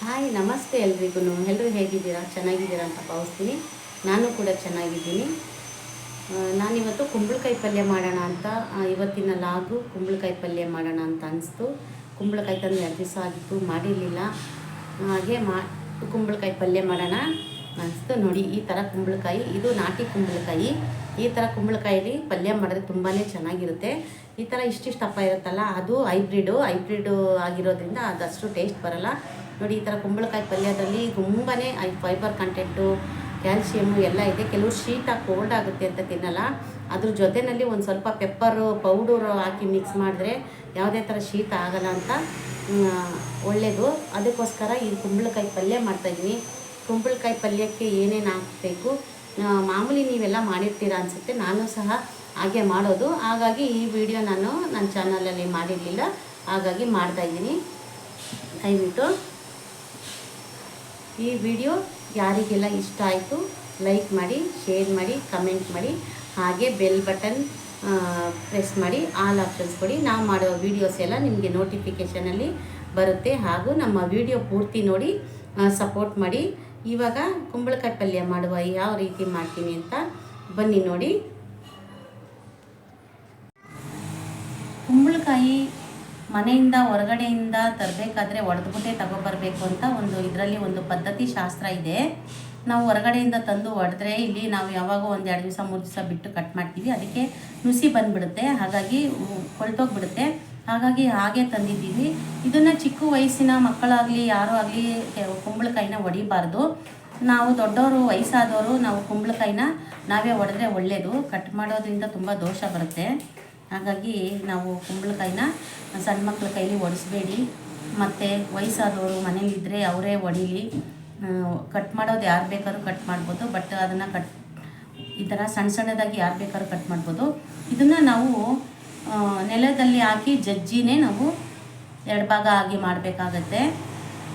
Hi, ನಮಸ್ತೆ ಎಲ್ರಿಗೂ ಎಲ್ಲರೂ ಹೇಗಿದ್ದೀರಾ? ಚೆನ್ನಾಗಿದ್ದೀರಾ ಅಂತ ಭಾವಿಸ್ತೀನಿ. ನಾನು ಕೂಡ ಚೆನ್ನಾಗಿದ್ದೀನಿ. ನಾನಿವತ್ತು ಕುಂಬಳಕಾಯಿ ಪಲ್ಯ ಮಾಡೋಣ ಅಂತ ಇವತ್ತಿನ ಲಾಗು ಕುಂಬಳಕಾಯಿ ಪಲ್ಯ ಮಾಡೋಣ ಅಂತ ಅನಿಸ್ತು. ಕುಂಬಳಕಾಯಿ ತಂದು ಎರಡು ದಿವಸ ಆಗಿತ್ತು, ಮಾಡಿರಲಿಲ್ಲ. ಹಾಗೆ ಮಾ, ಕುಂಬಳಕಾಯಿ ಪಲ್ಯ ಮಾಡೋಣ ಅನಿಸ್ತು. ನೋಡಿ, ಈ ಥರ ಕುಂಬಳಕಾಯಿ, ಇದು ನಾಟಿ ಕುಂಬಳಕಾಯಿ. ಈ ಥರ ಕುಂಬಳಕಾಯಿಲಿ ಪಲ್ಯ ಮಾಡಿದ್ರೆ ತುಂಬಾ ಚೆನ್ನಾಗಿರುತ್ತೆ. ಈ ಥರ ಇಷ್ಟಿಷ್ಟು ಅಪ್ಪ ಇರುತ್ತಲ್ಲ, ಅದು ಹೈಬ್ರಿಡು. ಹೈಬ್ರಿಡು ಆಗಿರೋದ್ರಿಂದ ಅದಷ್ಟು ಟೇಸ್ಟ್ ಬರಲ್ಲ. ನೋಡಿ, ಈ ಥರ ಕುಂಬಳಕಾಯಿ ಪಲ್ಯದಲ್ಲಿ ತುಂಬಾ ಫೈಬರ್ ಕಂಟೆಂಟು ಕ್ಯಾಲ್ಶಿಯಮ್ಮು ಎಲ್ಲ ಇದೆ. ಕೆಲವು ಶೀತ ಕೋಲ್ಡ್ ಆಗುತ್ತೆ ಅಂತ ತಿನ್ನಲ್ಲ. ಅದ್ರ ಜೊತೆಯಲ್ಲಿ ಒಂದು ಸ್ವಲ್ಪ ಪೆಪ್ಪರು ಪೌಡರು ಹಾಕಿ ಮಿಕ್ಸ್ ಮಾಡಿದ್ರೆ ಯಾವುದೇ ಥರ ಶೀತ ಆಗಲ್ಲ ಅಂತ ಒಳ್ಳೆಯದು ಅದಕ್ಕೋಸ್ಕರ ಈ ಕುಂಬಳಕಾಯಿ ಪಲ್ಯ ಮಾಡ್ತಾಯಿದ್ದೀನಿ ಕುಂಬಳಕಾಯಿ ಪಲ್ಯಕ್ಕೆ ಏನೇನು ಹಾಕಬೇಕು? ಮಾಮೂಲಿ ನೀವೆಲ್ಲ ಮಾಡಿರ್ತೀರ ಅನಿಸುತ್ತೆ. ನಾನು ಸಹ ಹಾಗೆ ಮಾಡೋದು. ಹಾಗಾಗಿ ಈ ವಿಡಿಯೋ ನಾನು ನನ್ನ ಚಾನಲಲ್ಲಿ ಮಾಡಿರಲಿಲ್ಲ. ಹಾಗಾಗಿ ಮಾಡ್ತಾಯಿದ್ದೀನಿ ದಯವಿಟ್ಟು. ಈ ವಿಡಿಯೋ ಯಾರಿಗೆಲ್ಲ ಇಷ್ಟ ಆಯಿತು, ಲೈಕ್ ಮಾಡಿ, ಶೇರ್ ಮಾಡಿ, ಕಮೆಂಟ್ ಮಾಡಿ, ಹಾಗೆ ಬೆಲ್ ಬಟನ್ ಪ್ರೆಸ್ ಮಾಡಿ, ಆಲ್ ಆಪ್ಷನ್ಸ್ ಕೊಡಿ. ನಾವು ಮಾಡೋ ವೀಡಿಯೋಸ್ ಎಲ್ಲ ನಿಮಗೆ ನೋಟಿಫಿಕೇಷನಲ್ಲಿ ಬರುತ್ತೆ. ಹಾಗೂ ನಮ್ಮ ವಿಡಿಯೋ ಪೂರ್ತಿ ನೋಡಿ ಸಪೋರ್ಟ್ ಮಾಡಿ. ಇವಾಗ ಕುಂಬಳಕಾಯಿ ಪಲ್ಯ ಮಾಡುವ ಯಾವ ರೀತಿ ಮಾಡ್ತೀನಿ ಅಂತ ಬನ್ನಿ ನೋಡಿ. ಕುಂಬಳಕಾಯಿ ಮನೆಯಿಂದ ಹೊರಗಡೆಯಿಂದ ತರಬೇಕಾದ್ರೆ ಒಡೆದ್ಬಿಟ್ಟೆ ತಗೊಬರ್ಬೇಕು ಅಂತ ಒಂದು ಇದರಲ್ಲಿ ಒಂದು ಪದ್ಧತಿ ಶಾಸ್ತ್ರ ಇದೆ. ನಾವು ಹೊರಗಡೆಯಿಂದ ತಂದು ಹೊಡೆದ್ರೆ ಇಲ್ಲಿ ನಾವು ಯಾವಾಗ ಒಂದು ಎರಡು ದಿವಸ, ಮೂರು ದಿವಸ ಬಿಟ್ಟು ಕಟ್ ಮಾಡ್ತೀವಿ. ಅದಕ್ಕೆ ನುಸಿ ಬಂದುಬಿಡುತ್ತೆ. ಹಾಗಾಗಿ ಕೊಳ್ತೋಗ್ಬಿಡುತ್ತೆ. ಹಾಗಾಗಿ ಹಾಗೆ ತಂದಿದ್ದೀವಿ. ಇದನ್ನು ಚಿಕ್ಕ ವಯಸ್ಸಿನ ಮಕ್ಕಳಾಗಲಿ, ಯಾರೂ ಆಗಲಿ ಕುಂಬಳಕಾಯಿನ ಹೊಡಿಬಾರ್ದು ನಾವು ದೊಡ್ಡವರು ವಯಸ್ಸಾದವರು ನಾವು ಕುಂಬಳಕಾಯಿನ ನಾವೇ ಹೊಡೆದ್ರೆ ಒಳ್ಳೆಯದು ಕಟ್ ಮಾಡೋದ್ರಿಂದ ತುಂಬ ದೋಷ ಬರುತ್ತೆ. ಹಾಗಾಗಿ ನಾವು ಕುಂಬಳಕಾಯಿನ ಸಣ್ಣ ಮಕ್ಕಳ ಕೈಲಿ ಒಡಿಸ್ಬೇಡಿ. ಮತ್ತು ವಯಸ್ಸಾದವರು ಮನೇಲಿದ್ದರೆ ಅವರೇ ಒಡೀಲಿ. ಕಟ್ ಮಾಡೋದು ಯಾರು ಬೇಕಾದ್ರೂ ಕಟ್ ಮಾಡ್ಬೋದು. ಬಟ್ ಅದನ್ನು ಕಟ್, ಈ ಥರ ಸಣ್ಣ ಸಣ್ಣದಾಗಿ ಯಾರು ಬೇಕಾದ್ರೂ ಕಟ್ ಮಾಡ್ಬೋದು. ಇದನ್ನು ನಾವು ನೆಲದಲ್ಲಿ ಹಾಕಿ ಜಜ್ಜಿನೇ ನಾವು ಎರಡು ಭಾಗ ಆಗಿ ಮಾಡಬೇಕಾಗತ್ತೆ.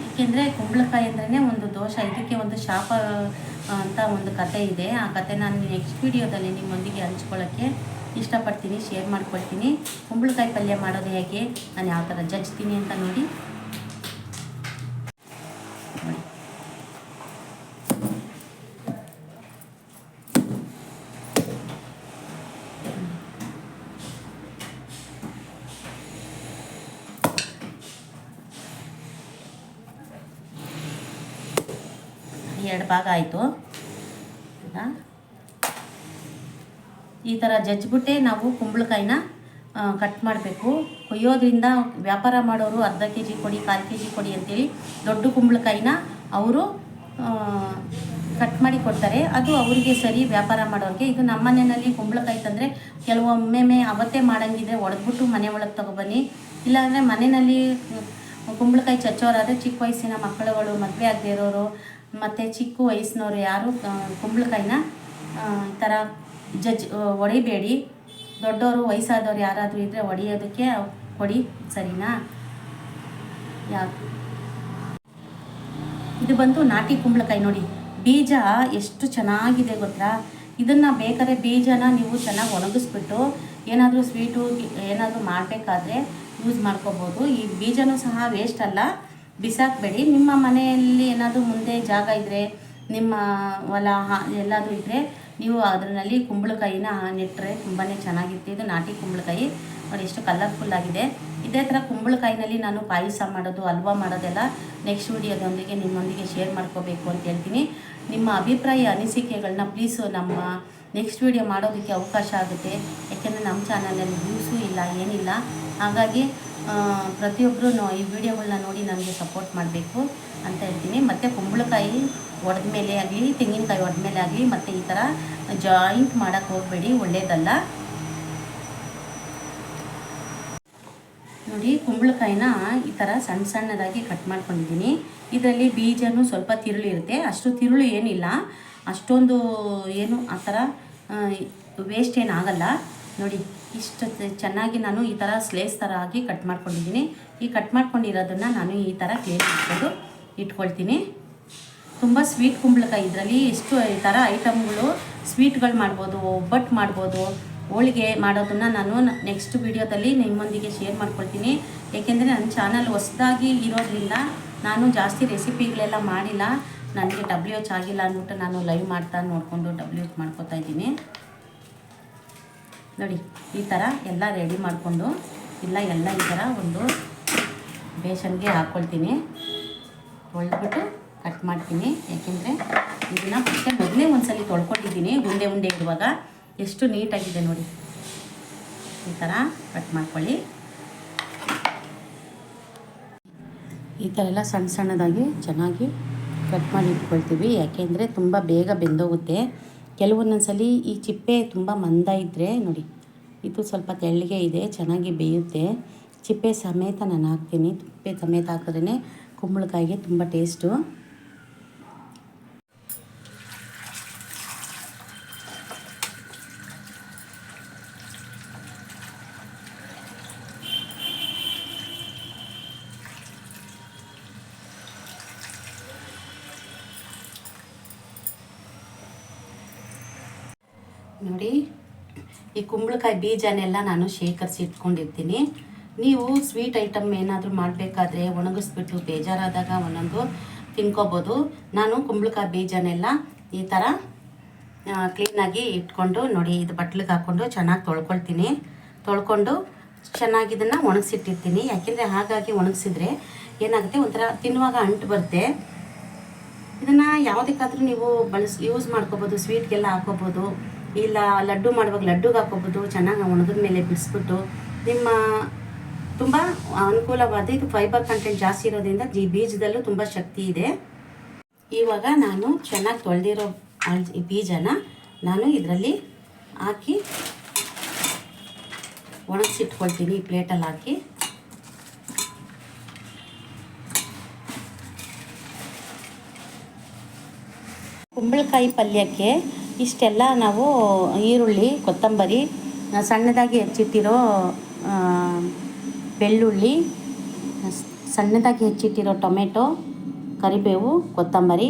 ಏಕೆಂದರೆ ಕುಂಬಳಕಾಯಿ ಅಂದ್ರೇ ಒಂದು ದೋಷ. ಇದಕ್ಕೆ ಒಂದು ಶಾಪ ಅಂತ ಒಂದು ಕತೆ ಇದೆ. ಆ ಕತೆ ನಾನು ನೆಕ್ಸ್ಟ್ ವಿಡಿಯೋದಲ್ಲಿ ನಿಮ್ಮೊಂದಿಗೆ ಹಂಚ್ಕೊಳ್ಳೋಕ್ಕೆ ಇಷ್ಟಪಡ್ತೀನಿ ಶೇರ್ ಮಾಡ್ಕೊಳ್ತೀನಿ. ಕುಂಬಳಕಾಯಿ ಪಲ್ಯ ಮಾಡೋದು ಹೇಗೆ? ನಾನು ಯಾವ ಥರ ಜಜ್ತೀನಿ ಅಂತ ನೋಡಿ. ಎರಡು ಭಾಗ ಆಯಿತು. ಈ ಥರ ಜಜ್ಜಿಬಿಟ್ಟೆ ನಾವು ಕುಂಬಳಕಾಯಿನ ಕಟ್ ಮಾಡಬೇಕು. ಕೊಯ್ಯೋದ್ರಿಂದ ವ್ಯಾಪಾರ ಮಾಡೋರು ಅರ್ಧ ಕೆ ಜಿ ಕೊಡಿ, ಕಾಲು ಕೆ ಜಿ ಕೊಡಿ ಅಂತೇಳಿ ದೊಡ್ಡ ಕುಂಬಳಕಾಯಿನ ಅವರು ಕಟ್ ಮಾಡಿ ಕೊಡ್ತಾರೆ. ಅದು ಅವರಿಗೆ ಸರಿ ವ್ಯಾಪಾರ ಮಾಡೋರಿಗೆ. ಇದು ನಮ್ಮ ಮನೆಯಲ್ಲಿ ಕುಂಬಳಕಾಯಿ ತಂದರೆ ಕೆಲವೊಮ್ಮೆ ಅವತ್ತೇ ಮಾಡಂಗಿದ್ರೆ ಒಡೆದ್ಬಿಟ್ಟು ಮನೆ ಒಳಗೆ ತೊಗೊಬನ್ನಿ ಇಲ್ಲಾಂದರೆ ಮನೆಯಲ್ಲಿ ಕುಂಬಳಕಾಯಿ ಚಚ್ಚೋರಾದರೆ ಚಿಕ್ಕ ವಯಸ್ಸಿನ ಮಕ್ಕಳುಗಳು, ಮದುವೆ ಆಗದೆ ಇರೋರು, ಮತ್ತು ಚಿಕ್ಕ ವಯಸ್ಸಿನವರು ಯಾರು ಕುಂಬಳಕಾಯಿನ ಈ ಥರ ಜಜ್ ಹೊಡಿಬೇಡಿ. ದೊಡ್ಡವರು ವಯಸ್ಸಾದವ್ರು ಯಾರಾದರೂ ಇದ್ದರೆ ಹೊಡಿಯೋದಕ್ಕೆ ಕೊಡಿ, ಸರಿನಾ? ಯಾ ಇದು ಬಂತು ನಾಟಿ ಕುಂಬಳಕಾಯಿ ನೋಡಿ. ಬೀಜ ಎಷ್ಟು ಚೆನ್ನಾಗಿದೆ ಗೊತ್ತಾ? ಇದನ್ನು ಬೇಕಾದ್ರೆ ಬೀಜನ ನೀವು ಚೆನ್ನಾಗಿ ಒಣಗಿಸ್ಬಿಟ್ಟು ಏನಾದರೂ ಸ್ವೀಟು ಏನಾದರೂ ಮಾಡಬೇಕಾದ್ರೆ ಯೂಸ್ ಮಾಡ್ಕೋಬೋದು. ಈ ಬೀಜನೂ ಸಹ ವೇಸ್ಟ್ ಅಲ್ಲ. ಬಿಸಾಕಬೇಡಿ. ನಿಮ್ಮ ಮನೆಯಲ್ಲಿ ಏನಾದರೂ ಮುಂದೆ ಜಾಗ ಇದ್ದರೆ ನಿಮ್ಮ ಹೊಲ ಎಲ್ಲಾದರೂ ಇದ್ದರೆ ನೀವು ಅದರಲ್ಲಿ ಕುಂಬಳಕಾಯಿನ ನೆಟ್ಟರೆ ತುಂಬಾ ಚೆನ್ನಾಗಿತ್ತು ಇದು ನಾಟಿ ಕುಂಬಳಕಾಯಿ. ನೋಡಿ, ಎಷ್ಟು ಕಲರ್ಫುಲ್ ಆಗಿದೆ. ಇದೇ ಥರ ಕುಂಬಳಕಾಯಿನಲ್ಲಿ ನಾನು ಪಾಯಸ ಮಾಡೋದು ಹಲ್ವಾ ಮಾಡೋದೆಲ್ಲ ನೆಕ್ಸ್ಟ್ ವಿಡಿಯೋದೊಂದಿಗೆ ನಿಮ್ಮೊಂದಿಗೆ ಶೇರ್ ಮಾಡ್ಕೋಬೇಕು ಅಂತ ಹೇಳ್ತೀನಿ. ನಿಮ್ಮ ಅಭಿಪ್ರಾಯ ಅನಿಸಿಕೆಗಳನ್ನ ಪ್ಲೀಸು ನಮ್ಮ ನೆಕ್ಸ್ಟ್ ವಿಡಿಯೋ ಮಾಡೋದಕ್ಕೆ ಅವಕಾಶ ಆಗುತ್ತೆ. ಯಾಕೆಂದರೆ ನಮ್ಮ ಚಾನಲಲ್ಲಿ ವ್ಯೂಸು ಇಲ್ಲ, ಏನಿಲ್ಲ. ಹಾಗಾಗಿ ಪ್ರತಿಯೊಬ್ಬರೂ ಈ ವಿಡಿಯೋಗಳನ್ನ ನೋಡಿ ನನಗೆ ಸಪೋರ್ಟ್ ಮಾಡಬೇಕು. ಅಂತ ಹೇಳ್ತೀನಿ. ಮತ್ತು ಕುಂಬಳಕಾಯಿ ಒಡೆದ ಮೇಲೆ ಆಗಲಿ, ತೆಂಗಿನಕಾಯಿ ಒಡೆದ ಮೇಲೆ ಆಗಲಿ, ಮತ್ತು ಈ ಥರ ಜಾಯಿಂಟ್ ಮಾಡೋಕ್ಕೆ ಹೋಗಬೇಡಿ ಒಳ್ಳೆಯದಲ್ಲ ನೋಡಿ, ಕುಂಬಳಕಾಯಿನ ಈ ಥರ ಸಣ್ಣ ಸಣ್ಣದಾಗಿ ಕಟ್ ಮಾಡ್ಕೊಂಡಿದ್ದೀನಿ. ಇದರಲ್ಲಿ ಬೀಜನೂ ಸ್ವಲ್ಪ ತಿರುಳು ಇರುತ್ತೆ. ಅಷ್ಟು ತಿರುಳು ಏನಿಲ್ಲ. ಅಷ್ಟೊಂದು ಏನು ಆ ಥರ ವೇಸ್ಟ್ ಏನಾಗಲ್ಲ ನೋಡಿ, ಇಷ್ಟು ಚೆನ್ನಾಗಿ ನಾನು ಈ ಥರ ಸ್ಲೇಸ್ ಥರ ಆಗಿ ಕಟ್ ಮಾಡ್ಕೊಂಡಿದ್ದೀನಿ. ಈ ಕಟ್ ಮಾಡ್ಕೊಂಡಿರೋದನ್ನು ನಾನು ಈ ಥರ ಕ್ಲೀನ್ ಮಾಡ್ಕೊಂಡು ಇಟ್ಕೊಳ್ತೀನಿ. ತುಂಬ ಸ್ವೀಟ್ ಕುಂಬಳಕಾಯಿ ಇದರಲ್ಲಿ ಎಷ್ಟು ಈ ಥರ ಐಟಮ್ಗಳು ಸ್ವೀಟ್ಗಳು ಮಾಡ್ಬೋದು ಒಬ್ಬಟ್ಟು ಮಾಡ್ಬೋದು. ಹೋಳಿಗೆ ಮಾಡೋದನ್ನು ನಾನು ನೆಕ್ಸ್ಟ್ ವಿಡಿಯೋದಲ್ಲಿ ನಿಮ್ಮೊಂದಿಗೆ ಶೇರ್ ಮಾಡ್ಕೊಳ್ತೀನಿ. ಏಕೆಂದರೆ ನನ್ನ ಚಾನಲ್ ಹೊಸದಾಗಿ ಇರೋದ್ರಿಂದ ನಾನು ಜಾಸ್ತಿ ರೆಸಿಪಿಗಳೆಲ್ಲ ಮಾಡಿಲ್ಲ. ನನಗೆ ಡಬ್ಲ್ಯೂ ಎಚ್ ಆಗಿಲ್ಲ ಅಂದ್ಬಿಟ್ಟು ನಾನು ಲೈವ್ ಮಾಡ್ತಾ ನೋಡಿಕೊಂಡು ಡಬ್ಲ್ಯೂ ಎಚ್ ಮಾಡ್ಕೋತಾ ಇದ್ದೀನಿ. ನೋಡಿ, ಈ ಥರ ಎಲ್ಲ ರೆಡಿ ಮಾಡಿಕೊಂಡು, ಇಲ್ಲ ಎಲ್ಲ ಈ ಥರ ಒಂದು ಬೇಷನ್ಗೆ ಹಾಕ್ಕೊಳ್ತೀನಿ ತೊಳೆದ್ಬಿಟ್ಟು ಕಟ್ ಮಾಡ್ತೀನಿ. ಯಾಕೆಂದರೆ ಇದನ್ನು ಮತ್ತೆ ಮೊದಲೇ ಒಂದ್ಸಲಿ ತೊಳ್ಕೊಂಡಿದ್ದೀನಿ. ಉಂಡೆ ಉಂಡೆ ಇರುವಾಗ ಎಷ್ಟು ನೀಟಾಗಿದೆ ನೋಡಿ. ಈ ಥರ ಕಟ್ ಮಾಡ್ಕೊಳ್ಳಿ. ಈ ಥರ ಎಲ್ಲ ಸಣ್ಣ ಸಣ್ಣದಾಗಿ ಚೆನ್ನಾಗಿ ಕಟ್ ಮಾಡಿ ಇಟ್ಕೊಳ್ತೀವಿ. ಯಾಕೆಂದರೆ ತುಂಬ ಬೇಗ ಬೆಂದೋಗುತ್ತೆ. ಕೆಲವೊಂದೊಂದ್ಸಲ ಈ ಚಿಪ್ಪೆ ತುಂಬ ಮಂದ ಇದ್ದರೆ ನೋಡಿ, ಇದು ಸ್ವಲ್ಪ ತೆಳ್ಳಗೆ ಇದೆ, ಚೆನ್ನಾಗಿ ಬೇಯುತ್ತೆ. ಚಿಪ್ಪೆ ಸಮೇತ ನಾನು ಹಾಕ್ತೀನಿ. ಚಿಪ್ಪೆ ಸಮೇತ ಹಾಕಿದ್ರೇ ಕುಂಬಳಕಾಯಿಗೆ ತುಂಬ ಟೇಸ್ಟು ನೋಡಿ ಈ ಕುಂಬಳಕಾಯಿ ಬೀಜನೆಲ್ಲ ನಾನು ಶೇಖರಿಸಿ ಇಟ್ಕೊಂಡಿರ್ತೀನಿ. ನೀವು ಸ್ವೀಟ್ ಐಟಮ್ ಏನಾದರೂ ಮಾಡಬೇಕಾದ್ರೆ ಒಣಗಿಸ್ಬಿಟ್ಟು ಬೇಜಾರಾದಾಗ ಒಂದೊಂದು ತಿನ್ಕೋಬೋದು. ನಾನು ಕುಂಬಳಕಾಯಿ ಬೀಜನೆಲ್ಲ ಈ ಥರ ಕ್ಲೀನಾಗಿ ಇಟ್ಕೊಂಡು ನೋಡಿ, ಇದು ಬಟ್ಲಿಗೆ ಹಾಕ್ಕೊಂಡು ಚೆನ್ನಾಗಿ ತೊಳ್ಕೊಳ್ತೀನಿ. ತೊಳ್ಕೊಂಡು ಚೆನ್ನಾಗಿ ಇದನ್ನು ಒಣಗಿಸಿಟ್ಟಿರ್ತೀನಿ. ಯಾಕೆಂದರೆ ಹಾಗಾಗಿ ಒಣಗಿಸಿದ್ರೆ ಏನಾಗುತ್ತೆ? ಒಂಥರ ತಿನ್ನುವಾಗ ಅಂಟು ಬರುತ್ತೆ. ಇದನ್ನು ಯಾವುದಕ್ಕಾದರೂ ನೀವು ಬಳಸ್ ಯೂಸ್ ಮಾಡ್ಕೋಬೋದು. ಸ್ವೀಟ್ಗೆಲ್ಲ ಹಾಕೋಬೋದು. ಇಲ್ಲ ಲಡ್ಡು ಮಾಡುವಾಗ ಲಡ್ಡುಗೆ ಹಾಕೋಬೋದು. ಚೆನ್ನಾಗಿ ಒಣಗಿದ ಮೇಲೆ ಬಿಡಿಸ್ಬಿಟ್ಟು ನಿಮ್ಮ ತುಂಬ ಅನುಕೂಲವಾದ, ಇದು ಫೈಬರ್ ಕಂಟೆಂಟ್ ಜಾಸ್ತಿ ಇರೋದ್ರಿಂದ ಈ ಬೀಜದಲ್ಲೂ ತುಂಬ ಶಕ್ತಿ ಇದೆ. ಇವಾಗ ನಾನು ಚೆನ್ನಾಗಿ ತೊಳೆದಿರೋ ಈ ಬೀಜನ ನಾನು ಇದರಲ್ಲಿ ಹಾಕಿ ಒಣಗಿಸಿಟ್ಕೊಳ್ತೀನಿ, ಈ ಪ್ಲೇಟಲ್ಲಿ ಹಾಕಿ. ಕುಂಬಳಕಾಯಿ ಪಲ್ಯಕ್ಕೆ ಇಷ್ಟೆಲ್ಲ ನಾವು ಈರುಳ್ಳಿ, ಕೊತ್ತಂಬರಿ, ಸಣ್ಣದಾಗಿ ಹೆಚ್ಚಿಟ್ಟಿರೋ ಬೆಳ್ಳುಳ್ಳಿ, ಸಣ್ಣದಾಗಿ ಹೆಚ್ಚಿಟ್ಟಿರೋ ಟೊಮೆಟೊ, ಕರಿಬೇವು, ಕೊತ್ತಂಬರಿ,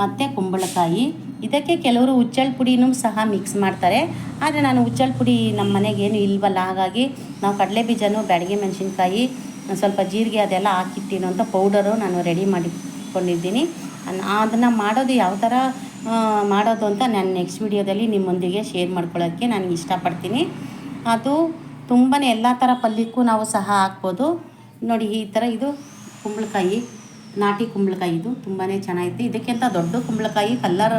ಮತ್ತು ಕುಂಬಳಕಾಯಿ. ಇದಕ್ಕೆ ಕೆಲವರು ಉಚ್ಚಲ್ ಪುಡಿನೂ ಸಹ ಮಿಕ್ಸ್ ಮಾಡ್ತಾರೆ. ಆದರೆ ನಾನು ಉಚ್ಚಲ್ ಪುಡಿ ನಮ್ಮ ಮನೆಗೆ ಏನು ಇಲ್ವಲ್ಲ, ಹಾಗಾಗಿ ನಾವು ಕಡಲೆ ಬೀಜನೂ ಬ್ಯಾಡಗಿ ಮೆಣಸಿನ್ಕಾಯಿ, ಸ್ವಲ್ಪ ಜೀರಿಗೆ ಅದೆಲ್ಲ ಹಾಕಿಟ್ಟಿನ ಅಂತ ಪೌಡರು ನಾನು ರೆಡಿ ಮಾಡಿಕೊಂಡಿದ್ದೀನಿ. ಅದನ್ನು ಮಾಡೋದು ಯಾವ ಥರ ಮಾಡೋದು ಅಂತ ನಾನು ನೆಕ್ಸ್ಟ್ ವಿಡಿಯೋದಲ್ಲಿ ನಿಮ್ಮೊಂದಿಗೆ ಶೇರ್ ಮಾಡ್ಕೊಳ್ಳೋಕ್ಕೆ ನಾನು ಇಷ್ಟಪಡ್ತೀನಿ. ಅದು ತುಂಬಾ ಎಲ್ಲ ಥರ ಪಲ್ಯಕ್ಕೂ ನಾವು ಸಹ ಹಾಕ್ಬೋದು. ನೋಡಿ ಈ ಥರ ಇದು ಕುಂಬಳಕಾಯಿ, ನಾಟಿ ಕುಂಬಳಕಾಯಿ ಇದು ತುಂಬಾ ಚೆನ್ನಾಗಿತ್ತು ಇದಕ್ಕಿಂತ ದೊಡ್ಡ ಕುಂಬಳಕಾಯಿ ಕಲ್ಲರ್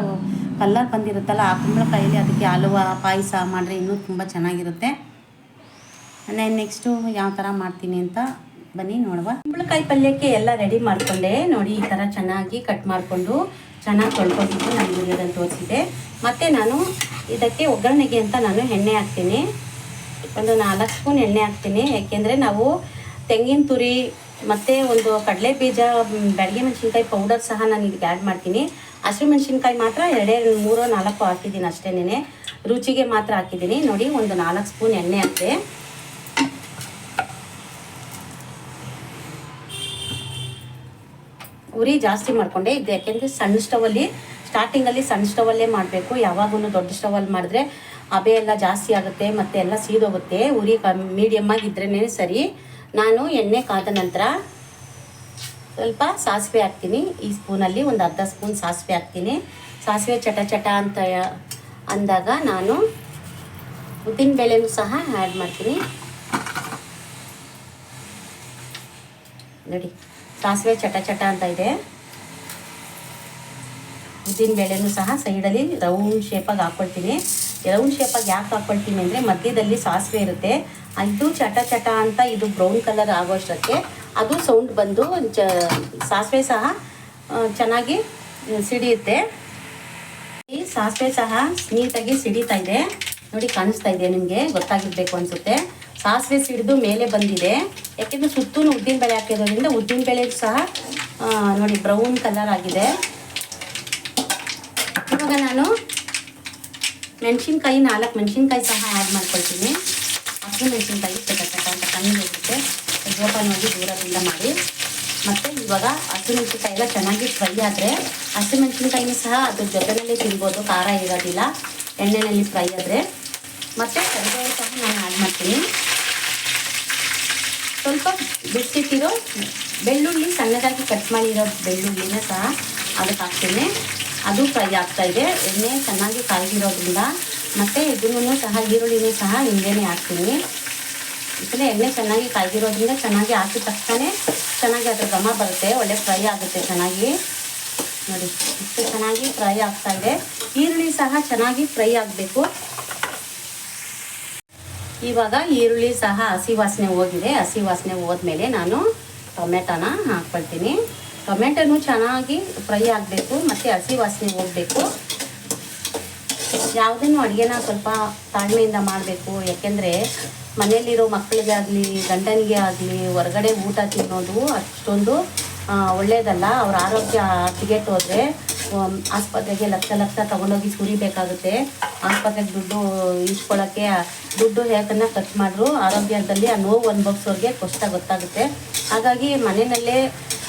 ಕಲ್ಲರ್ ಬಂದಿರುತ್ತಲ್ಲ, ಆ ಕುಂಬಳಕಾಯಲ್ಲಿ ಅದಕ್ಕೆ ಹಲುವ ಪಾಯಸ ಮಾಡಿದ್ರೆ ಇನ್ನೂ ತುಂಬ ಚೆನ್ನಾಗಿರುತ್ತೆ. ನಾನು ನೆಕ್ಸ್ಟು ಯಾವ ಥರ ಮಾಡ್ತೀನಿ ಅಂತ ಬನ್ನಿ ನೋಡುವ. ಕುಂಬಳಕಾಯಿ ಪಲ್ಯಕ್ಕೆ ಎಲ್ಲ ರೆಡಿ ಮಾಡಿಕೊಂಡೆ. ನೋಡಿ ಈ ಥರ ಚೆನ್ನಾಗಿ ಕಟ್ ಮಾಡಿಕೊಂಡು ಚೆನ್ನಾಗಿ ತೊಳ್ಕೊಂಡಿದ್ದು ನಾನು ವಿಡಿಯೋದಲ್ಲಿ ತೋರಿಸಿದೆ. ಮತ್ತು ನಾನು ಇದಕ್ಕೆ ಒಗ್ಗರಣೆಗೆ ಅಂತ ನಾನು ಎಣ್ಣೆ ಹಾಕ್ತೀನಿ. ಒಂದು ನಾಲ್ಕು ಸ್ಪೂನ್ ಎಣ್ಣೆ ಹಾಕ್ತೀನಿ. ಯಾಕೆಂದರೆ ನಾವು ತೆಂಗಿನ ತುರಿ ಮತ್ತು ಒಂದು ಕಡಲೆ ಬೀಜ ಬೆಳಗ್ಗೆ ಮೆಣಸಿನ್ಕಾಯಿ ಪೌಡರ್ ಸಹ ನಾನು ಇದಕ್ಕೆ ಆ್ಯಡ್ ಮಾಡ್ತೀನಿ. ಹಸಿರು ಮೆಣಸಿನ್ಕಾಯಿ ಮಾತ್ರ ಎರಡೇ, ಮೂರೋ, ನಾಲ್ಕು ಹಾಕಿದ್ದೀನಿ ಅಷ್ಟೇನೆ ರುಚಿಗೆ ಮಾತ್ರ ಹಾಕಿದ್ದೀನಿ. ನೋಡಿ, ಒಂದು ನಾಲ್ಕು ಸ್ಪೂನ್ ಎಣ್ಣೆ ಹಾಕಿದೆ. ಉರಿ ಜಾಸ್ತಿ ಮಾಡಿಕೊಂಡೆ. ಇದು ಯಾಕೆಂದರೆ ಸಣ್ಣ ಸ್ಟವಲ್ಲಿ ಸ್ಟಾರ್ಟಿಂಗಲ್ಲಿ ಸಣ್ಣ ಸ್ಟವಲ್ಲೇ ಮಾಡಬೇಕು. ಯಾವಾಗೂ ದೊಡ್ಡ ಸ್ಟವಲ್ಲಿ ಮಾಡಿದ್ರೆ ಹಬೆ ಎಲ್ಲ ಜಾಸ್ತಿ ಆಗುತ್ತೆ, ಮತ್ತೆ ಎಲ್ಲ ಸೀದೋಗುತ್ತೆ. ಉರಿ ಕಮ್ಮಿ ಮೀಡಿಯಮ್ ಆಗಿದ್ರೇ ಸರಿ. ನಾನು ಎಣ್ಣೆ ಕಾದ ನಂತರ ಸ್ವಲ್ಪ ಸಾಸಿವೆ ಹಾಕ್ತೀನಿ. ಈ ಸ್ಪೂನಲ್ಲಿ ಒಂದು ಅರ್ಧ ಸ್ಪೂನ್ ಸಾಸಿವೆ ಹಾಕ್ತೀನಿ. ಸಾಸಿವೆ ಚಟ ಚಟ ಅಂತ ಅಂದಾಗ ನಾನು ಉದ್ದಿನಬೇಳೆನೂ ಸಹ ಆ್ಯಡ್ ಮಾಡ್ತೀನಿ. ನೋಡಿ, ಸಾಸಿವೆ ಚಟ ಚಟ ಅಂತ ಇದೆ. ಉದ್ದಿನ ಬೇಳೆನೂ ಸಹ ಸೈಡಲ್ಲಿ ರೌಂಡ್ ಶೇಪಾಗಿ ಹಾಕ್ಕೊಳ್ತೀನಿ ರೌಂಡ್ ಶೇಪಾಗಿ ಯಾಕೆ ಹಾಕ್ಕೊಳ್ತೀನಿ ಅಂದರೆ ಮಧ್ಯದಲ್ಲಿ ಸಾಸಿವೆ ಇರುತ್ತೆ. ಅದು ಚಟ ಚಟ ಅಂತ ಇದು ಬ್ರೌನ್ ಕಲರ್ ಆಗೋಷ್ಟಕ್ಕೆ ಅದು ಸೌಂಡ್ ಬಂದು ಚ, ಸಾಸಿವೆ ಸಹ ಚೆನ್ನಾಗಿ ಸಿಡಿಯುತ್ತೆ. ಈ ಸಾಸಿವೆ ಸಹ ನೀಟಾಗಿ ಸಿಡಿತಾ ಇದೆ. ನೋಡಿ ಕಾಣಿಸ್ತಾ ಇದೆ ನಿಮಗೆ, ಗೊತ್ತಾಗಿರಬೇಕು ಅನಿಸುತ್ತೆ. ಸಾಸಿವೆ ಸಿಡಿದು ಮೇಲೆ ಬಂದಿದೆ. ಯಾಕೆಂದರೆ ಸುತ್ತೂ ಉದ್ದಿನ ಬೆಳೆ ಹಾಕಿರೋದ್ರಿಂದ ಉದ್ದಿನ ಬೆಳೆ ಸಹ ನೋಡಿ ಬ್ರೌನ್ ಕಲರ್ ಆಗಿದೆ. ಇವಾಗ ನಾನು ಮೆಣಸಿನ್ಕಾಯಿ ನಾಲ್ಕು ಮೆಣಸಿನ್ಕಾಯಿ ಸಹ ಆ್ಯಡ್ ಮಾಡ್ಕೊಳ್ತೀನಿ. ಹಸಿರು ಮೆಣಸಿನ್ಕಾಯಿ ಸಿಗತಕ್ಕಂಥ ಅಂತ ಕಣ್ಣಿಗೆ ಹೋಗುತ್ತೆ ಹೋಗಿ ದೂರದಿಂದ ಮಾಡಿ. ಮತ್ತು ಇವಾಗ ಹಸಿಮೆಣಸಿನ್ಕಾಯಿ ಎಲ್ಲ ಚೆನ್ನಾಗಿ ಫ್ರೈ ಆದರೆ ಹಸಿಮೆಣಸಿನ್ಕಾಯಿನೂ ಸಹ ಅದ್ರ ಜೊತೆಯಲ್ಲಿ ತಿನ್ಬೋದು, ಖಾರ ಇರೋದಿಲ್ಲ. ಎಣ್ಣೆಯಲ್ಲಿ ಫ್ರೈ ಆದರೆ. ಮತ್ತು ಕರಿಬೇವು ಸಹ ನಾನು ಆ್ಯಡ್ ಮಾಡ್ತೀನಿ. ಸ್ವಲ್ಪ ಬಿಟ್ಟಿಟ್ಟಿರೋ ಬೆಳ್ಳುಳ್ಳಿ ಸಣ್ಣದಾಗಿ ಕಟ್ ಮಾಡಿರೋ ಬೆಳ್ಳುಳ್ಳಿನ ಸಹ ಅದಕ್ಕೆ ಹಾಕ್ತೀನಿ. ಅದು ಫ್ರೈ ಆಗ್ತಾ ಇದೆ. ಎಣ್ಣೆ ಚೆನ್ನಾಗಿ ಕಾಯ್ದಿರೋದ್ರಿಂದ ಮತ್ತು ಇದನ್ನು ಸಹ ಈರುಳ್ಳಿನೂ ಸಹ ಹಿಂದೆನೇ ಹಾಕ್ತೀನಿ. ಇದನ್ನೇ ಎಣ್ಣೆ ಚೆನ್ನಾಗಿ ಕಾಯ್ದಿರೋದ್ರಿಂದ ಚೆನ್ನಾಗಿ ಹಾಕಿದ ತಕ್ಷಣ ಚೆನ್ನಾಗಿ ಅದ್ರ ಘಮ ಬರುತ್ತೆ. ಒಳ್ಳೆ ಫ್ರೈ ಆಗುತ್ತೆ ಚೆನ್ನಾಗಿ. ನೋಡಿ, ಇಷ್ಟು ಚೆನ್ನಾಗಿ ಫ್ರೈ ಆಗ್ತಾ ಇದೆ. ಈರುಳ್ಳಿ ಸಹ ಚೆನ್ನಾಗಿ ಫ್ರೈ ಆಗಬೇಕು. ಇವಾಗ ಈರುಳ್ಳಿ ಸಹ ಹಸಿ ವಾಸನೆ ಹೋಗಿದೆ. ಹಸಿ ವಾಸನೆ ಹೋದ್ಮೇಲೆ ನಾನು ಟೊಮೆಟೊನ ಹಾಕ್ಕೊಳ್ತೀನಿ. ಟೊಮೆಟೊನು ಚೆನ್ನಾಗಿ ಫ್ರೈ ಆಗಬೇಕು, ಮತ್ತು ಹಸಿ ವಾಸನೆ ಹೋಗಬೇಕು. ಯಾವುದನ್ನು ಅಡುಗೆನ ಸ್ವಲ್ಪ ತಾಳ್ಮೆಯಿಂದ ಮಾಡಬೇಕು, ಯಾಕೆಂದರೆ ಮನೆಯಲ್ಲಿರೋ ಮಕ್ಕಳಿಗಾಗಲಿ, ಗಂಡನಿಗೆ ಆಗಲಿ, ಹೊರಗಡೆ ಊಟ ತಿನ್ನೋದು ಅಷ್ಟೊಂದು ಒಳ್ಳೆಯದಲ್ಲ ಅವ್ರ ಆರೋಗ್ಯ ಟಿಕೆಟ್ ಹೋದರೆ ಆಸ್ಪತ್ರೆಗೆ ಲಕ್ಷ ಲಕ್ಷ ತೊಗೊಂಡೋಗಿ ಸುರಿಬೇಕಾಗುತ್ತೆ. ಆಸ್ಪತ್ರೆಗೆ ದುಡ್ಡು ಇಸ್ಕೊಳ್ಳೋಕ್ಕೆ ದುಡ್ಡು ಹೇಗನ್ನ ಖರ್ಚು ಮಾಡಿದ್ರು ಆರೋಗ್ಯದಲ್ಲಿ ಆ ನೋವು ಅನುಭವಿಸೋರಿಗೆ ಕಷ್ಟ ಗೊತ್ತಾಗುತ್ತೆ. ಹಾಗಾಗಿ ಮನೆಯಲ್ಲೇ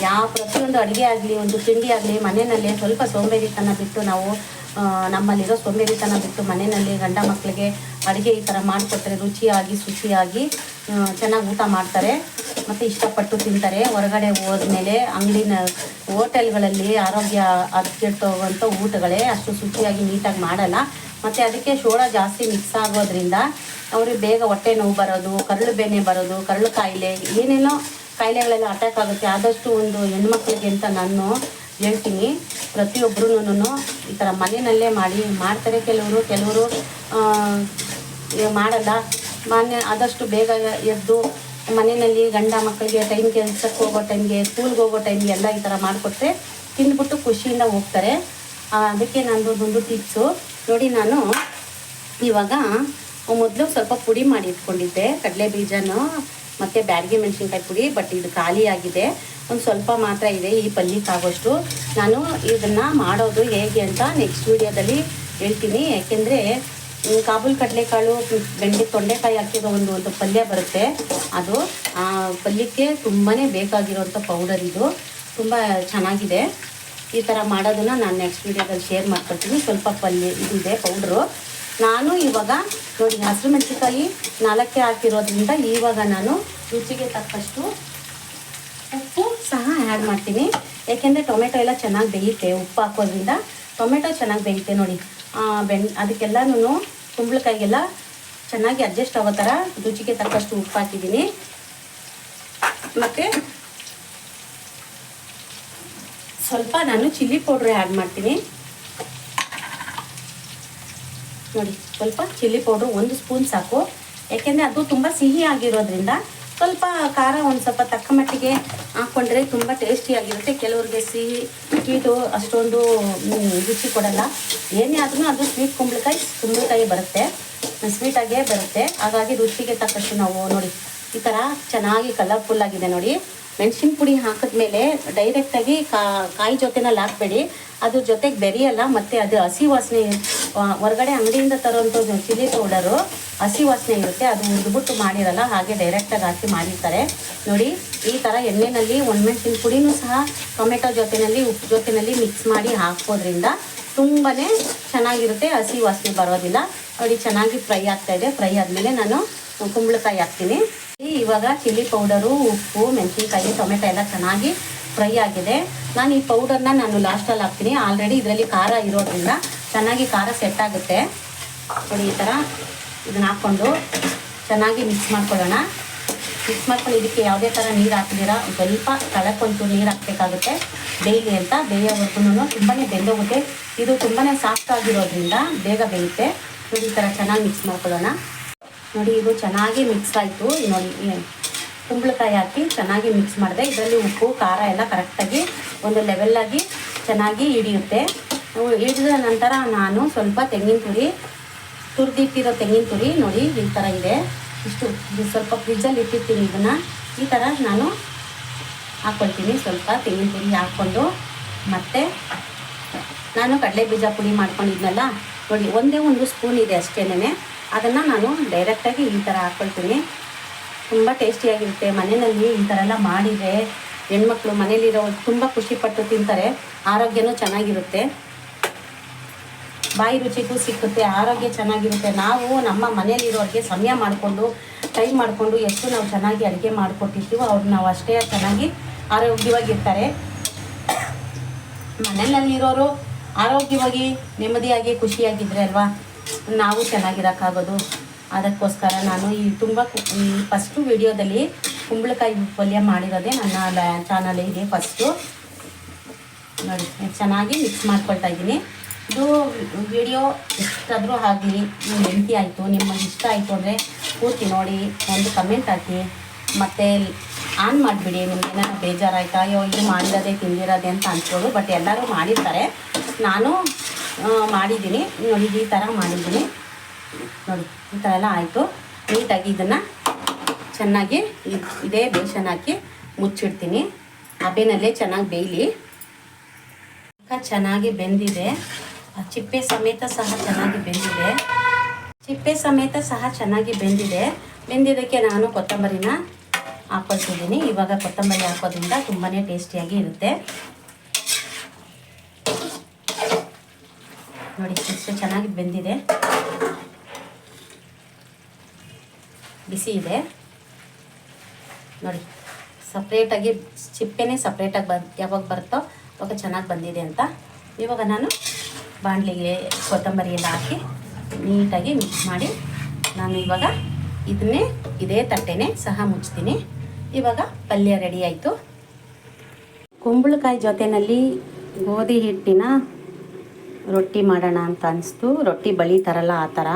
ಯಾವ ಪ್ರತಿಯೊಂದು ಅಡುಗೆ ಆಗಲಿ, ಒಂದು ತಿಂಡಿ ಆಗಲಿ, ಮನೆಯಲ್ಲೇ ಸ್ವಲ್ಪ ಸೋಂಬೇರಿತನ ಬಿಟ್ಟು ನಾವು ನಮ್ಮಲ್ಲಿರೋ ಸೋಂಬೇರಿತನ ಬಿಟ್ಟು ಮನೆಯಲ್ಲಿ ಗಂಡ ಮಕ್ಕಳಿಗೆ ಅಡುಗೆ ಈ ಥರ ಮಾಡಿಕೊಟ್ರೆ ರುಚಿಯಾಗಿ, ಶುಚಿಯಾಗಿ ಚೆನ್ನಾಗಿ ಊಟ ಮಾಡ್ತಾರೆ. ಮತ್ತು ಇಷ್ಟಪಟ್ಟು ತಿಂತಾರೆ. ಹೊರಗಡೆ ಹೋದ್ಮೇಲೆ ಅಂಗಡಿನ ಹೋಟೆಲ್ಗಳಲ್ಲಿ ಆರೋಗ್ಯ ಅದ್ಗೆಟ್ಟೋಗುವಂಥ ಊಟಗಳೇ ಅಷ್ಟು ಶುಚಿಯಾಗಿ ನೀಟಾಗಿ ಮಾಡಲ್ಲ. ಮತ್ತು ಅದಕ್ಕೆ ಶೋಳ ಜಾಸ್ತಿ ಮಿಕ್ಸ್ ಆಗೋದ್ರಿಂದ ಅವ್ರಿಗೆ ಬೇಗ ಹೊಟ್ಟೆ ನೋವು ಬರೋದು, ಕರಳು ಬೇನೆ ಬರೋದು, ಕರಳು ಕಾಯಿಲೆ, ಏನೇನೋ ಕಾಯಿಲೆಗಳೆಲ್ಲ ಅಟ್ಯಾಕ್ ಆಗುತ್ತೆ. ಆದಷ್ಟು ಒಂದು ಹೆಣ್ಮಕ್ಳಿಗೆ ಅಂತ ನಾನು ಹೇಳ್ತೀನಿ. ಪ್ರತಿಯೊಬ್ಬರೂ ಈ ಥರ ಮನೆಯಲ್ಲೇ ಮಾಡಿ ಮಾಡ್ತಾರೆ. ಕೆಲವರು ಕೆಲವರು ಮಾಡಲ್ಲ. ಮಾನ್ಯ, ಆದಷ್ಟು ಬೇಗ ಎದ್ದು ಮನೆಯಲ್ಲಿ ಗಂಡ ಮಕ್ಕಳಿಗೆ ಟೈಮ್ ಕೆಲ್ಸಕ್ಕೆ ಹೋಗೋ ಟೈಮ್ಗೆ ಸ್ಕೂಲ್ಗೆ ಹೋಗೋ ಟೈಮ್ಗೆ ಎಲ್ಲ ಈ ಥರ ಮಾಡಿಕೊಟ್ರೆ ತಿಂದ್ಬಿಟ್ಟು ಖುಷಿಯಿಂದ ಹೋಗ್ತಾರೆ. ಅದಕ್ಕೆ ನಂದು ಒಂದು ಟಿಪ್ಸು ನೋಡಿ, ನಾನು ಇವಾಗ ಮೊದಲು ಸ್ವಲ್ಪ ಪುಡಿ ಮಾಡಿ ಇಟ್ಕೊಂಡಿದ್ದೆ. ಕಡಲೆ ಬೀಜನೂ ಮತ್ತು ಬ್ಯಾಡಗಿ ಮೆಣಸಿನ್ಕಾಯಿ ಪುಡಿ ಬಟ್ ಇದು ಖಾಲಿಯಾಗಿದೆ ಒಂದು ಸ್ವಲ್ಪ ಮಾತ್ರ ಇದೆ ಈ ಪಲ್ಯಕ್ಕಾಗೋಷ್ಟು ನಾನು ಇದನ್ನು ಮಾಡೋದು ಹೇಗೆ ಅಂತ ನೆಕ್ಸ್ಟ್ ವೀಡಿಯೋದಲ್ಲಿ ಹೇಳ್ತೀನಿ. ಯಾಕೆಂದರೆ ಕಾಬೂಲ್ ಕಡಲೆಕಾಳು, ಬೆಂಡೆ ತೊಂಡೆಕಾಯಿ ಹಾಕಿರೋ ಒಂದು ಒಂದು ಪಲ್ಯ ಬರುತ್ತೆ. ಅದು ಪಲ್ಯಕ್ಕೆ ತುಂಬಾ ಬೇಕಾಗಿರೋಂಥ ಪೌಡರ್ ಇದು. ತುಂಬ ಚೆನ್ನಾಗಿದೆ. ಈ ಥರ ಮಾಡೋದನ್ನು ನಾನು ನೆಕ್ಸ್ಟ್ ವೀಡಿಯೋದಲ್ಲಿ ಶೇರ್ ಮಾಡ್ಕೊಳ್ತೀನಿ ಸ್ವಲ್ಪ ಪಲ್ಯ, ಇದೆ ಪೌಡ್ರು ನಾನು ಇವಾಗ ನೋಡಿ, ಹಸಿರು ಮೆಣಸಿನ್ಕಾಯಿ ನಾಲ್ಕೇ ಹಾಕಿರೋದ್ರಿಂದ ಇವಾಗ ನಾನು ರುಚಿಗೆ ತಕ್ಕಷ್ಟು ಉಪ್ಪು ಸಹ ಆ್ಯಡ್ ಮಾಡ್ತೀನಿ. ಯಾಕೆಂದರೆ ಟೊಮೆಟೊ ಎಲ್ಲ ಚೆನ್ನಾಗಿ ಬೇಯುತ್ತೆ, ಉಪ್ಪು ಹಾಕೋದ್ರಿಂದ ಟೊಮೆಟೊ ಚೆನ್ನಾಗಿ ಬೇಯುತ್ತೆ ನೋಡಿ. ಬೆಣ್ ಅದಕ್ಕೆಲ್ಲನೂ ಕುಂಬಳಕಾಯಿಗೆಲ್ಲ ಚೆನ್ನಾಗಿ ಅಡ್ಜಸ್ಟ್ ಆಗೋ ಥರ ರುಚಿಗೆ ತಕ್ಕಷ್ಟು ಉಪ್ಪು ಹಾಕಿದ್ದೀನಿ. ಮತ್ತು ಸ್ವಲ್ಪ ನಾನು ಚಿಲ್ಲಿ ಪೌಡ್ರ್ ಆ್ಯಡ್ ಮಾಡ್ತೀನಿ. ನೋಡಿ, ಸ್ವಲ್ಪ ಚಿಲ್ಲಿ ಪೌಡ್ರು ಒಂದು ಸ್ಪೂನ್ ಸಾಕು. ಯಾಕೆಂದರೆ ಅದು ತುಂಬ ಸಿಹಿ ಆಗಿರೋದ್ರಿಂದ ಸ್ವಲ್ಪ ಖಾರ ಒಂದು ಸ್ವಲ್ಪ ತಕ್ಕ ಮಟ್ಟಿಗೆ ಹಾಕ್ಕೊಂಡ್ರೆ ತುಂಬ ಟೇಸ್ಟಿಯಾಗಿರುತ್ತೆ ಕೆಲವ್ರಿಗೆ ಸಿಹಿ ಸ್ವೀಟು ಅಷ್ಟೊಂದು ರುಚಿ ಕೊಡಲ್ಲ. ಏನೇ ಆದ್ರೂ ಅದು ಸ್ವೀಟ್ ಕುಂಬಳಕಾಯಿ ಕುಂಬಳಕಾಯಿ ಬರುತ್ತೆ. ಸ್ವೀಟಾಗೇ ಬರುತ್ತೆ. ಹಾಗಾಗಿ ರುಚಿಗೆ ತಕ್ಕಷ್ಟು ನಾವು ನೋಡಿ, ಈ ಥರ ಚೆನ್ನಾಗಿ ಕಲರ್ಫುಲ್ ಆಗಿದೆ ನೋಡಿ. ಮೆಣಸಿನ ಪುಡಿ ಹಾಕಿದ್ಮೇಲೆ ಡೈರೆಕ್ಟಾಗಿ ಕಾ, ಕಾಯಿ ಜೊತೆನಲ್ಲಿ ಹಾಕಬೇಡಿ ಅದ್ರ ಜೊತೆಗೆ ಬೆರಿಯಲ್ಲ, ಮತ್ತು ಅದು ಹಸಿ ವಾಸನೆ ಹೊರಗಡೆ ಅಂಗಡಿಯಿಂದ ತರೋಂಥ ಚಿಲ್ಲಿ ಪೌಡರು ಹಸಿ ವಾಸನೆ ಇರುತ್ತೆ, ಅದು ಹುರಿದ್ಬಿಟ್ಟು ಮಾಡಿರಲ್ಲ, ಹಾಗೆ ಡೈರೆಕ್ಟಾಗಿ ಹಾಕಿ ಮಾಡಿರ್ತಾರೆ. ನೋಡಿ, ಈ ಥರ ಎಣ್ಣೆಯಲ್ಲಿ ಒಣಮೆಣಸಿನ ಪುಡಿನೂ ಸಹ ಟೊಮೆಟೊ ಜೊತೆಯಲ್ಲಿ ಉಪ್ಪು ಜೊತೆಯಲ್ಲಿ ಮಿಕ್ಸ್ ಮಾಡಿ ಹಾಕೋದ್ರಿಂದ ತುಂಬಾ ಚೆನ್ನಾಗಿರುತ್ತೆ, ಹಸಿ ವಾಸನೆ ಬರೋದಿಲ್ಲ. ನೋಡಿ, ಚೆನ್ನಾಗಿ ಫ್ರೈ ಆಗ್ತಾಯಿದೆ ಫ್ರೈ ಆದಮೇಲೆ ನಾನು ಕುಂಬಳಕಾಯಿ ಹಾಕ್ತೀನಿ. ಇವಾಗ ಚಿಲ್ಲಿ ಪೌಡರು ಉಪ್ಪು, ಮೆಣಸಿನ್ಕಾಯಿ, ಟೊಮೆಟೊ ಎಲ್ಲ ಚೆನ್ನಾಗಿ ಫ್ರೈ ಆಗಿದೆ. ನಾನು ಈ ಪೌಡರ್ನ ನಾನು ಲಾಸ್ಟಲ್ಲಿ ಹಾಕ್ತೀನಿ. ಆಲ್ರೆಡಿ ಇದರಲ್ಲಿ ಖಾರ ಇರೋದ್ರಿಂದ ಚೆನ್ನಾಗಿ ಖಾರ ಸೆಟ್ ಆಗುತ್ತೆ. ನೋಡಿ, ಈ ಥರ ಇದನ್ನ ಹಾಕ್ಕೊಂಡು ಚೆನ್ನಾಗಿ ಮಿಕ್ಸ್ ಮಾಡ್ಕೊಳ್ಳೋಣ. ಮಿಕ್ಸ್ ಮಾಡ್ಕೊಂಡು ಇದಕ್ಕೆ ಯಾವುದೇ ಥರ ನೀರು ಹಾಕಿದ್ದೀರಾ ಸ್ವಲ್ಪ ಕಳಕ್ಕೊಂಚೂರು ನೀರು ಹಾಕಬೇಕಾಗುತ್ತೆ ಡೈಲಿ ಅಂತ. ಬೇಯೋವರೆಗೂ ತುಂಬಾ ಬೆಂದೋಗುತ್ತೆ. ಇದು ತುಂಬಾ ಸಾಫ್ಟ್ ಆಗಿರೋದ್ರಿಂದ ಬೇಗ ಬೇಯುತ್ತೆ. ನೋಡಿ, ಈ ಥರ ಚೆನ್ನಾಗಿ ಮಿಕ್ಸ್ ಮಾಡ್ಕೊಳ್ಳೋಣ. ನೋಡಿ, ಇದು ಚೆನ್ನಾಗಿ ಮಿಕ್ಸ್ ಆಯಿತು. ನೋಡಿ ಕುಂಬಳಕಾಯಿ ಹಾಕಿ ಚೆನ್ನಾಗಿ ಮಿಕ್ಸ್ ಮಾಡಿದೆ. ಇದರಲ್ಲಿ ಉಪ್ಪು, ಖಾರ ಎಲ್ಲ ಕರೆಕ್ಟಾಗಿ ಒಂದು ಲೆವೆಲ್ಲಾಗಿ ಚೆನ್ನಾಗಿ ಹಿಡಿಯುತ್ತೆ. ಹಿಡಿದ ನಂತರ ನಾನು ಸ್ವಲ್ಪ ತೆಂಗಿನ ತುರಿ, ತುರಿದಿಟ್ಟಿರೋ ತೆಂಗಿನ ತುರಿ ನೋಡಿ, ಈ ಥರ ಇದೆ. ಇಷ್ಟು ಸ್ವಲ್ಪ ಫ್ರಿಜ್ಜಲ್ಲಿ ಇಟ್ಟಿರ್ತೀನಿ ಇದನ್ನು. ಈ ಥರ ನಾನು ಹಾಕ್ಕೊಳ್ತೀನಿ ಸ್ವಲ್ಪ ತೆಂಗಿನ ತುರಿ ಹಾಕ್ಕೊಂಡು. ಮತ್ತು ನಾನು ಕಡಲೆ ಬೀಜ ಪುಡಿ ಮಾಡ್ಕೊಂಡಿದ್ನಲ್ಲ, ನೋಡಿ, ಒಂದೇ ಒಂದು ಸ್ಪೂನ್ ಇದೆ ಅಷ್ಟೇನೆ ಅದನ್ನು ನಾನು ಡೈರೆಕ್ಟಾಗಿ ಈ ಥರ ಹಾಕ್ಕೊಳ್ತೀನಿ ತುಂಬ ಟೇಸ್ಟಿಯಾಗಿರುತ್ತೆ ಮನೆಯಲ್ಲಿ ಈ ಥರ ಎಲ್ಲ ಮಾಡಿದರೆ ಹೆಣ್ಮಕ್ಳು ಮನೇಲಿರೋ ತುಂಬ ಖುಷಿಪಟ್ಟು ತಿಂತಾರೆ. ಆರೋಗ್ಯನೂ ಚೆನ್ನಾಗಿರುತ್ತೆ. ಬಾಯಿ ರುಚಿಗೂ ಸಿಕ್ಕುತ್ತೆ. ಆರೋಗ್ಯ ಚೆನ್ನಾಗಿರುತ್ತೆ. ನಾವು ನಮ್ಮ ಮನೇಲಿರೋರಿಗೆ ಸಮಯ ಮಾಡಿಕೊಂಡು ಟೈಮ್ ಮಾಡಿಕೊಂಡು ಎಷ್ಟು ನಾವು ಚೆನ್ನಾಗಿ ಅಡುಗೆ ಮಾಡಿಕೊಟ್ಟಿರ್ತೀವೋ ಅವ್ರು ನಾವು ಅಷ್ಟೇ ಚೆನ್ನಾಗಿ ಆರೋಗ್ಯವಾಗಿರ್ತಾರೆ. ಮನೆಯಲ್ಲಿರೋರು ಆರೋಗ್ಯವಾಗಿ ನೆಮ್ಮದಿಯಾಗಿ ಖುಷಿಯಾಗಿದ್ರೆ ಅಲ್ವಾ? ನಾವು ಚೆನ್ನಾಗಿರೋಕ್ಕಾಗೋದು. ಅದಕ್ಕೋಸ್ಕರ ನಾನು ಈ ತುಂಬ ಫಸ್ಟು ವಿಡಿಯೋದಲ್ಲಿ ಕುಂಬಳಕಾಯಿ ಪಲ್ಯ ಮಾಡಿರೋದೇ ನನ್ನ ಚಾನಲ್ ಇದೆ ಫಸ್ಟು ನೋಡಿ ಚೆನ್ನಾಗಿ ಮಿಕ್ಸ್ ಮಾಡ್ಕೊಳ್ತಾ ಇದ್ದೀನಿ. ಇದು ವಿಡಿಯೋ ಎಷ್ಟಾದರೂ ಆಗಲಿ ನಿಮ್ಮ ಹೆಂಡತಿ ಆಯಿತು ನಿಮಗೆ ಇಷ್ಟ ಆಯಿತು ಅಂದರೆ ಪೂರ್ತಿ ನೋಡಿ, ಒಂದು ಕಮೆಂಟ್ ಹಾಕಿ. ಮತ್ತು ಆನ್ ಮಾಡಿಬಿಡಿ, ನಿಮ್ಗೆ ಏನಾದ್ರು ಬೇಜಾರಾಯ್ತಾ, ಅಯ್ಯೋ, ಇದು ಮಾಡಿರೋದೇ ತಿಂದಿರೋದೆ ಅಂತ ಅನ್ಕೊಳ್ಳು ಬಟ್ ಎಲ್ಲರೂ ಮಾಡಿರ್ತಾರೆ. ನಾನು ಮಾಡಿದ್ದೀನಿ. ನೋಡಿ, ಈ ಥರ ಮಾಡಿದ್ದೀನಿ. ನೋಡಿ, ಈ ಥರ ಎಲ್ಲ ಆಯಿತು. ನೀಟಾಗಿ ಇದನ್ನು ಚೆನ್ನಾಗಿ ಇದ್- ಬೇಸನ್ ಹಾಕಿ ಮುಚ್ಚಿಡ್ತೀನಿ. ಹಬೆನಲ್ಲೇ ಚೆನ್ನಾಗಿ ಬೇಯಲಿ. ಚೆನ್ನಾಗಿ ಬೆಂದಿದೆ. ಚಿಪ್ಪೆ ಸಮೇತ ಸಹ ಚೆನ್ನಾಗಿ ಬೆಂದಿದೆ. ಚಿಪ್ಪೆ ಸಮೇತ ಸಹ ಚೆನ್ನಾಗಿ ಬೆಂದಿದೆ. ಬೆಂದಿದ್ದಕ್ಕೆ ನಾನು ಕೊತ್ತಂಬರಿನ ಹಾಕೊಳ್ತಿದ್ದೀನಿ. ಇವಾಗ ಕೊತ್ತಂಬರಿ ಹಾಕೋದ್ರಿಂದ ತುಂಬಾ ಟೇಸ್ಟಿಯಾಗಿ ಇರುತ್ತೆ. ನೋಡಿ, ಎಷ್ಟು ಚೆನ್ನಾಗಿ ಬೆಂದಿದೆ. ಬಿಸಿ ಇದೆ. ನೋಡಿ ಸಪ್ರೇಟಾಗಿ ಚಿಪ್ಪೆನೇ ಸಪ್ರೇಟಾಗಿ ಬ ಯಾವಾಗ ಬರುತ್ತೋ ಅವಾಗ ಚೆನ್ನಾಗಿ ಬಂದಿದೆ ಅಂತ. ಇವಾಗ ನಾನು ಬಾಣಲಿಗೆ ಕೊತ್ತಂಬರಿ ಎಲ್ಲ ಹಾಕಿ ನೀಟಾಗಿ ಮಿಕ್ಸ್ ಮಾಡಿ ನಾನು ಇವಾಗ ಇದನ್ನೇ, ಇದೇ ತಟ್ಟೆನೇ ಸಹ ಮುಚ್ತೀನಿ. ಇವಾಗ ಪಲ್ಯ ರೆಡಿ ಆಯಿತು. ಕುಂಬಳಕಾಯಿ ಜೊತೆಯಲ್ಲಿ ಗೋಧಿ ಹಿಟ್ಟಿನ ರೊಟ್ಟಿ ಮಾಡೋಣ ಅಂತ ಅನಿಸ್ತು. ರೊಟ್ಟಿ ಬಳಿತಾರಲ್ಲ ಆ ಥರ.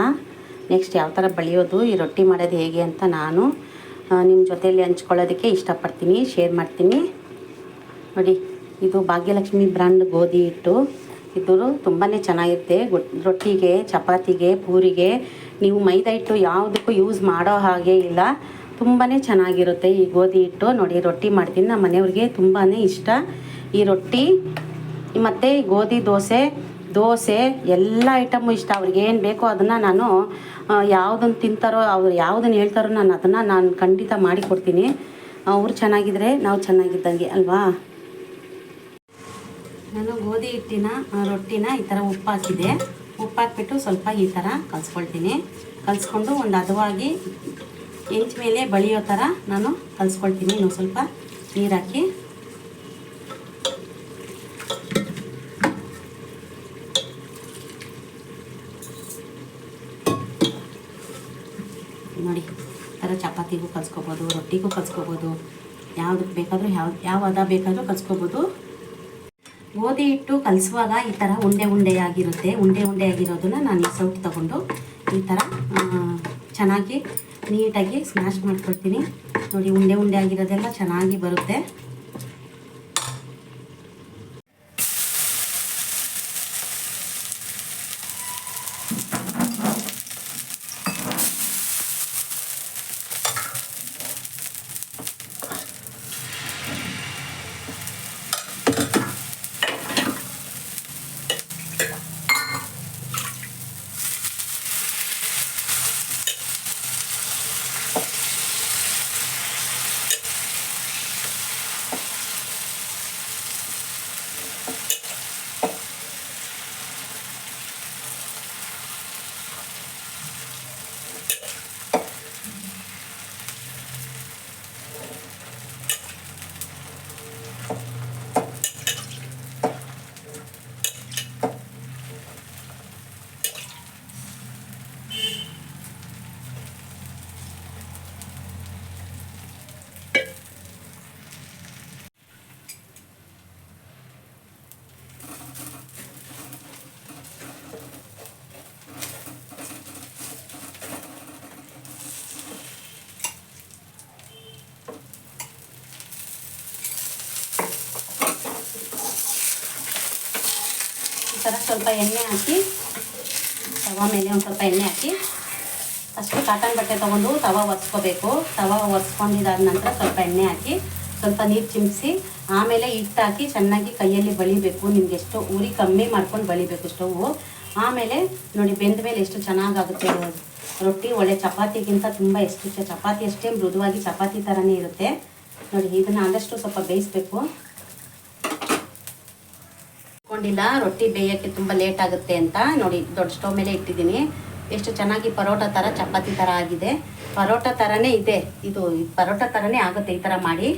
ನೆಕ್ಸ್ಟ್ ಯಾವ ಥರ ಬಳಿಯೋದು? ಈ ರೊಟ್ಟಿ ಮಾಡೋದು ಹೇಗೆ ಅಂತ ನಾನು ನಿಮ್ಮ ಜೊತೆಯಲ್ಲಿ ಹಂಚ್ಕೊಳ್ಳೋದಕ್ಕೆ ಇಷ್ಟಪಡ್ತೀನಿ. ಶೇರ್ ಮಾಡ್ತೀನಿ. ನೋಡಿ, ಇದು ಭಾಗ್ಯಲಕ್ಷ್ಮಿ ಬ್ರ್ಯಾಂಡ್ ಗೋಧಿ ಹಿಟ್ಟು. ಇದು ತುಂಬಾ ಚೆನ್ನಾಗಿರುತ್ತೆ. ರೊಟ್ಟಿಗೆ, ಚಪಾತಿಗೆ, ಪೂರಿಗೆ ನೀವು ಮೈದಾ ಹಿಟ್ಟು ಯಾವುದಕ್ಕೂ ಯೂಸ್ ಮಾಡೋ ಹಾಗೆ ಇಲ್ಲ. ತುಂಬಾ ಚೆನ್ನಾಗಿರುತ್ತೆ ಈ ಗೋಧಿ ಹಿಟ್ಟು. ನೋಡಿ, ರೊಟ್ಟಿ ಮಾಡ್ತೀನಿ. ನಮ್ಮ ಮನೆಯವ್ರಿಗೆ ತುಂಬಾ ಇಷ್ಟ. ಈ ರೊಟ್ಟಿ, ಮತ್ತು ಗೋಧಿ ದೋಸೆ ದೋಸೆ, ಎಲ್ಲ ಐಟಮು ಇಷ್ಟ. ಅವ್ರಿಗೆ ಏನು ಬೇಕೋ ಅದನ್ನು ನಾನು ಯಾವುದನ್ನು ತಿಂತಾರೋ, ಅವ್ರು ಯಾವುದನ್ನು ಹೇಳ್ತಾರೋ ನಾನು ಅದನ್ನು ನಾನು ಖಂಡಿತ ಮಾಡಿಕೊಡ್ತೀನಿ ಅವ್ರು ಚೆನ್ನಾಗಿದ್ರೆ ನಾವು ಚೆನ್ನಾಗಿದ್ದಂಗೆ, ಅಲ್ವಾ? ನಾನು ಗೋಧಿ ಹಿಟ್ಟಿನ ರೊಟ್ಟಿನ ಈ ಥರ ಉಪ್ಪು ಹಾಕ್ಬಿಟ್ಟು ಸ್ವಲ್ಪ ಈ ಥರ ಕಲಿಸ್ಕೊಳ್ತೀನಿ. ಕಲಿಸ್ಕೊಂಡು ಒಂದು ಹದವಾಗಿ ಮೇಲೆ ಬಳಿಯೋ ಥರ ನಾನು ಕಲಿಸ್ಕೊಳ್ತೀನಿ. ಇನ್ನೊಂದು ಸ್ವಲ್ಪ ನೀರಾಕಿ ನೋಡಿ ಈ ಥರ ಚಪಾತಿಗೂ ಕಲ್ಸ್ಕೊಬೋದು, ರೊಟ್ಟಿಗೂ ಕಲ್ಸ್ಕೊಬೋದು ಯಾವುದಕ್ಕೆ ಬೇಕಾದರೂ ಯಾವ ಯಾವ ಹದ ಬೇಕಾದರೂ ಕಲ್ಸ್ಕೊಬೋದು. ಗೋಧಿ ಹಿಟ್ಟು ಕಲಿಸುವಾಗ ಈ ಥರ ಉಂಡೆ ಉಂಡೆಯಾಗಿರುತ್ತೆ. ಉಂಡೆ ಉಂಡೆಯಾಗಿರೋದನ್ನ ನಾನು ಈ ಸೌಟ್ ತಗೊಂಡು ಈ ಥರ ಚೆನ್ನಾಗಿ ನೀಟಾಗಿ ಸ್ಮ್ಯಾಶ್ ಮಾಡ್ಕೊಳ್ತೀನಿ. ನೋಡಿ ಉಂಡೆ ಉಂಡೆ ಆಗಿರೋದೆಲ್ಲ ಚೆನ್ನಾಗಿ ಬರುತ್ತೆ. ಥರ ಸ್ವಲ್ಪ ಎಣ್ಣೆ ಹಾಕಿ, ತವ ಮೇಲೆ ಒಂದು ಸ್ವಲ್ಪ ಎಣ್ಣೆ ಹಾಕಿ ಅಷ್ಟು ಕಾಟನ್ ಬಟ್ಟೆ ತೊಗೊಂಡು ತವ ಒರೆಸ್ಕೋಬೇಕು. ತವ ಒರೆಸ್ಕೊಂಡಿದ್ದಾದ ನಂತರ ಸ್ವಲ್ಪ ಎಣ್ಣೆ ಹಾಕಿ, ಸ್ವಲ್ಪ ನೀರು ಚಿಮ್ಮಿಸಿ ಆಮೇಲೆ ಹಿಟ್ಟು ಹಾಕಿ ಚೆನ್ನಾಗಿ ಕೈಯಲ್ಲಿ ಬಳಿಬೇಕು. ನಿಮ್ಗೆ ಎಷ್ಟು ಉರಿ ಕಮ್ಮಿ ಮಾಡ್ಕೊಂಡು ಬಳಿಬೇಕು ಸ್ಟೌವು. ಆಮೇಲೆ ನೋಡಿ ಬೆಂದ ಮೇಲೆ ಎಷ್ಟು ಚೆನ್ನಾಗಾಗುತ್ತೆ. ರೊಟ್ಟಿ, ಒಳ್ಳೆ ಚಪಾತಿಗಿಂತ ತುಂಬ ಎಷ್ಟು ಚಪಾತಿ ಅಷ್ಟೇ ಮೃದುವಾಗಿ ಚಪಾತಿ ಥರನೇ ಇರುತ್ತೆ. ನೋಡಿ, ಇದನ್ನು ಆದಷ್ಟು ಸ್ವಲ್ಪ ಬೇಯಿಸ್ಬೇಕು. ಕೊಂಡಿಲ್ಲ ರೊಟ್ಟಿ ಬೇಯೋಕ್ಕೆ ತುಂಬ ಲೇಟ್ ಆಗುತ್ತೆ ಅಂತ ನೋಡಿ ದೊಡ್ಡ ಸ್ಟವ್ ಮೇಲೆ ಇಟ್ಟಿದ್ದೀನಿ. ಎಷ್ಟು ಚೆನ್ನಾಗಿ ಪರೋಟ ಥರ ಚಪಾತಿ ಥರ ಆಗಿದೆ. ಪರೋಟ ಥರನೇ ಇದೆ. ಇದು ಪರೋಟ ಥರನೇ ಆಗುತ್ತೆ ಈ ಥರ ಮಾಡಿ.